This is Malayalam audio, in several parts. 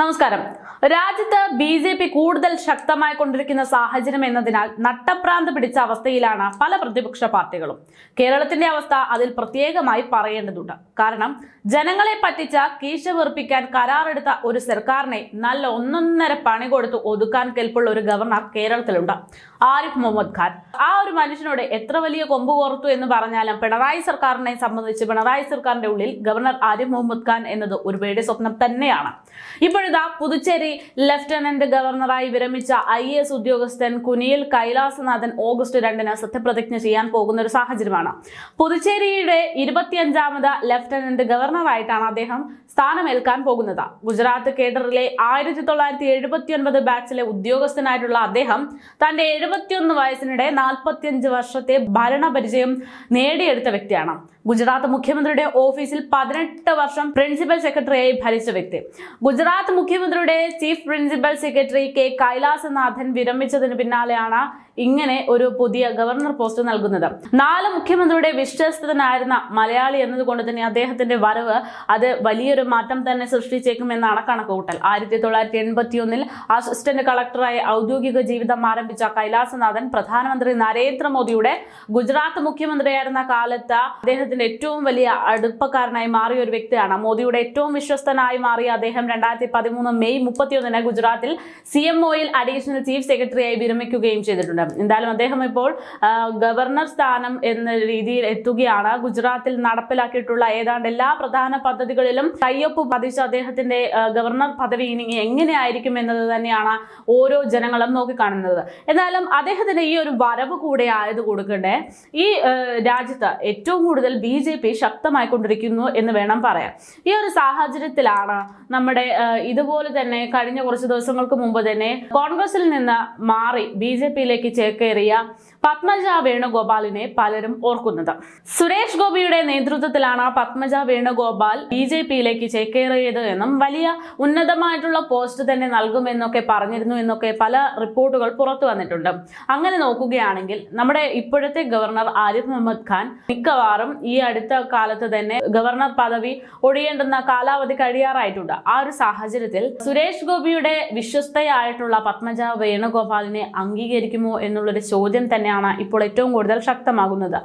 നമസ്കാരം. രാജ്യത്ത് ബി ജെ പി കൂടുതൽ ശക്തമായി കൊണ്ടിരിക്കുന്ന സാഹചര്യം എന്നതിനാൽ നട്ടപ്രാന്ത് പിടിച്ച അവസ്ഥയിലാണ് പല പ്രതിപക്ഷ പാർട്ടികളും. കേരളത്തിന്റെ അവസ്ഥ അതിൽ പ്രത്യേകമായി പറയേണ്ടതുണ്ട്. കാരണം ജനങ്ങളെ പറ്റിച്ച കീശ വീർപ്പിക്കാൻ കരാറെടുത്ത ഒരു സർക്കാരിനെ നല്ല ഒന്നൊന്നര പണി കൊടുത്ത് ഒതുക്കാൻ കെൽപ്പുള്ള ഒരു ഗവർണർ കേരളത്തിലുണ്ട്. ആരിഫ് മുഹമ്മദ് ഖാൻ. ആ ഒരു മനുഷ്യനോട് എത്ര വലിയ കൊമ്പ് കോർത്തു എന്ന് പറഞ്ഞാലും പിണറായി സർക്കാരിനെ സംബന്ധിച്ച് പിണറായി സർക്കാരിന്റെ ഉള്ളിൽ ഗവർണർ ആരിഫ് മുഹമ്മദ് ഖാൻ എന്നത് ഒരു പേടി സ്വപ്നം തന്നെയാണ്. ഇപ്പോഴിതാ പുതുച്ചേരി ലഫ്റ്റനന്റ് ഗവർണറായി വിരമിച്ച ഐ എസ് ഉദ്യോഗസ്ഥൻ കുനിയിൽ കൈലാസനാഥൻ ഓഗസ്റ്റ് രണ്ടിന് സത്യപ്രതിജ്ഞ ചെയ്യാൻ പോകുന്ന ഒരു സാഹചര്യമാണ്. പുതുച്ചേരിയുടെ ഇരുപത്തിയഞ്ചാമത് ലഫ്റ്റനന്റ് ഗവർണറായിട്ടാണ് അദ്ദേഹം സ്ഥാനമേൽക്കാൻ പോകുന്നത്. ഗുജറാത്ത് കേഡറിലെ ആയിരത്തി തൊള്ളായിരത്തി എഴുപത്തി ഒൻപത് ബാച്ചിലെ ഉദ്യോഗസ്ഥനായിട്ടുള്ള അദ്ദേഹം തന്റെ എഴുപത്തിയൊന്ന് വയസ്സിനിടെ നാൽപ്പത്തിയഞ്ച് വർഷത്തെ ഭരണപരിചയം നേടിയെടുത്ത വ്യക്തിയാണ്. ഗുജറാത്ത് മുഖ്യമന്ത്രിയുടെ ഓഫീസിൽ പതിനെട്ട് വർഷം പ്രിൻസിപ്പൽ സെക്രട്ടറിയായി ഭരിച്ച വ്യക്തി. ഗുജറാത്ത് മുഖ്യമന്ത്രിയുടെ chief principal secretary K Kailasanathan വിരമിച്ചതിന് പിന്നാലെയാണ് ഇങ്ങനെ ഒരു പുതിയ ഗവർണർ പോസ്റ്റ് നൽകുന്നത്. നാല് മുഖ്യമന്ത്രിയുടെ വിശ്വസ്തനായിരുന്ന മലയാളി എന്നതുകൊണ്ട് തന്നെ അദ്ദേഹത്തിന്റെ വരവ് അത് വലിയൊരു മാറ്റം തന്നെ സൃഷ്ടിച്ചേക്കുമെന്നാണ് കണക്കുകൂട്ടൽ. ആയിരത്തി തൊള്ളായിരത്തി എൺപത്തി ഒന്നിൽ അസിസ്റ്റന്റ് കളക്ടറായി ഔദ്യോഗിക ജീവിതം ആരംഭിച്ച കൈലാസനാഥൻ പ്രധാനമന്ത്രി നരേന്ദ്രമോദിയുടെ ഗുജറാത്ത് മുഖ്യമന്ത്രിയായിരുന്ന കാലത്ത് അദ്ദേഹത്തിന്റെ ഏറ്റവും വലിയ അടുപ്പക്കാരനായി മാറിയ ഒരു വ്യക്തിയാണ്. മോദിയുടെ ഏറ്റവും വിശ്വസ്തനായി മാറിയ അദ്ദേഹം രണ്ടായിരത്തി പതിമൂന്ന് മെയ് മുപ്പത്തിയൊന്നിന് ഗുജറാത്തിൽ സി എം ഒയിൽ അഡീഷണൽ ചീഫ് സെക്രട്ടറിയായി വിരമിക്കുകയും ചെയ്തിട്ടുണ്ട്. എന്തായാലും അദ്ദേഹം ഇപ്പോൾ ഗവർണർ സ്ഥാനം എന്ന രീതിയിൽ എത്തുകയാണ്. ഗുജറാത്തിൽ നടപ്പിലാക്കിയിട്ടുള്ള ഏതാണ്ട് എല്ലാ പ്രധാന പദ്ധതികളിലും കയ്യൊപ്പ് പതിച്ച അദ്ദേഹത്തിന്റെ ഗവർണർ പദവി ഇനി എങ്ങനെയായിരിക്കും എന്നത് തന്നെയാണ് ഓരോ ജനങ്ങളും നോക്കിക്കാണുന്നത്. എന്നാലും അദ്ദേഹത്തിന്റെ ഈ ഒരു വരവ് കൂടെ ആയത് കൊടുക്കണ്ടേ? ഈ രാജ്യത്ത് ഏറ്റവും കൂടുതൽ ബി ജെ പി ശക്തമായിക്കൊണ്ടിരിക്കുന്നു എന്ന് വേണം പറയാൻ. ഈ ഒരു സാഹചര്യത്തിലാണ് നമ്മുടെ ഇതുപോലെ തന്നെ കഴിഞ്ഞ കുറച്ച് ദിവസങ്ങൾക്ക് മുമ്പ് തന്നെ കോൺഗ്രസിൽ നിന്ന് മാറി ബി ജെ പിയിലേക്ക് ചേക്കേറിയ പത്മജ വേണുഗോപാലിനെ പലരും ഓർക്കുന്നത്. സുരേഷ് ഗോപിയുടെ നേതൃത്വത്തിലാണ് പത്മജ വേണുഗോപാൽ ബി ജെ പിയിലേക്ക് ചേക്കേറിയത് എന്നും വലിയ ഉന്നതമായിട്ടുള്ള പോസ്റ്റ് തന്നെ നൽകുമെന്നൊക്കെ പറഞ്ഞിരുന്നു എന്നൊക്കെ പല റിപ്പോർട്ടുകൾ പുറത്തു വന്നിട്ടുണ്ട്. അങ്ങനെ നോക്കുകയാണെങ്കിൽ നമ്മുടെ ഇപ്പോഴത്തെ ഗവർണർ ആരിഫ് മുഹമ്മദ് ഖാൻ മിക്കവാറും ഈ അടുത്ത കാലത്ത് തന്നെ ഗവർണർ പദവി ഒഴിയേണ്ടുന്ന കാലാവധി കഴിയാറായിട്ടുണ്ട്. ആ ഒരു സാഹചര്യത്തിൽ സുരേഷ് ഗോപിയുടെ വിശ്വസ്തയായിട്ടുള്ള പത്മജ വേണുഗോപാലിനെ അംഗീകരിക്കുമോ എന്നുള്ളൊരു ചോദ്യം തന്നെയാണ് ഇപ്പോൾ ഏറ്റവും കൂടുതൽ ശക്തമാകുന്നത്.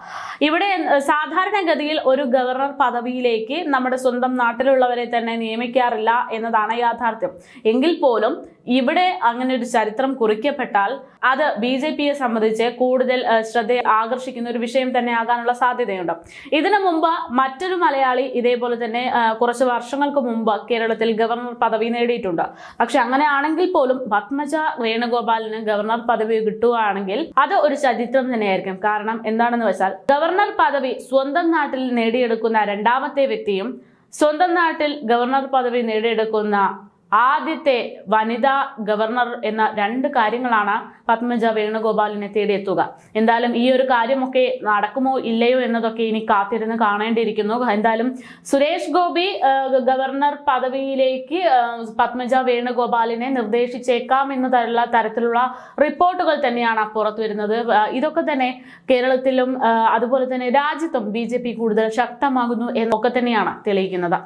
ഇവിടെ സാധാരണഗതിയിൽ ഒരു ഗവർണർ പദവിയിലേക്ക് നമ്മുടെ സ്വന്തം നാട്ടിലുള്ളവരെ തന്നെ നിയമിക്കാറില്ല എന്നതാണ് യാഥാർത്ഥ്യം. എങ്കിൽ പോലും ഇവിടെ അങ്ങനെ ഒരു ചരിത്രം കുറിക്കപ്പെട്ടാൽ അത് ബി ജെ പിയെ സംബന്ധിച്ച് കൂടുതൽ ശ്രദ്ധ ആകർഷിക്കുന്ന ഒരു വിഷയം തന്നെ ആകാനുള്ള സാധ്യതയുണ്ട്. ഇതിനു മുമ്പ് മറ്റൊരു മലയാളി ഇതേപോലെ തന്നെ കുറച്ച് വർഷങ്ങൾക്ക് മുമ്പ് കേരളത്തിൽ ഗവർണർ പദവി നേടിയിട്ടുണ്ട്. പക്ഷെ അങ്ങനെയാണെങ്കിൽ പോലും പത്മജ വേണുഗോപാലിന് ഗവർണർ പദവി കിട്ടുകയാണെങ്കിൽ അത് ഒരു ചരിത്രം തന്നെയായിരിക്കും. കാരണം എന്താണെന്ന് വെച്ചാൽ ഗവർണർ പദവി സ്വന്തം നാട്ടിൽ നേടിയെടുക്കുന്ന രണ്ടാമത്തെ വ്യക്തിയും സ്വന്തം നാട്ടിൽ ഗവർണർ പദവി നേടിയെടുക്കുന്ന ആദ്യത്തെ വനിതാ ഗവർണർ എന്ന രണ്ട് കാര്യങ്ങളാണ് പത്മജ വേണുഗോപാലിനെ തേടിയെത്തുക. എന്തായാലും ഈ ഒരു കാര്യമൊക്കെ നടക്കുമോ ഇല്ലയോ എന്നതൊക്കെ ഇനി കാത്തിരുന്ന് കാണേണ്ടിയിരിക്കുന്നു. എന്തായാലും സുരേഷ് ഗോപി ഗവർണർ പദവിയിലേക്ക് പത്മജ വേണുഗോപാലിനെ നിർദ്ദേശിച്ചേക്കാം എന്ന തരത്തിലുള്ള റിപ്പോർട്ടുകൾ തന്നെയാണ് പുറത്തു വരുന്നത്. ഇതൊക്കെ തന്നെ കേരളത്തിലും അതുപോലെ തന്നെ രാജ്യത്തും ബി കൂടുതൽ ശക്തമാകുന്നു എന്നൊക്കെ തന്നെയാണ് തെളിയിക്കുന്നത്.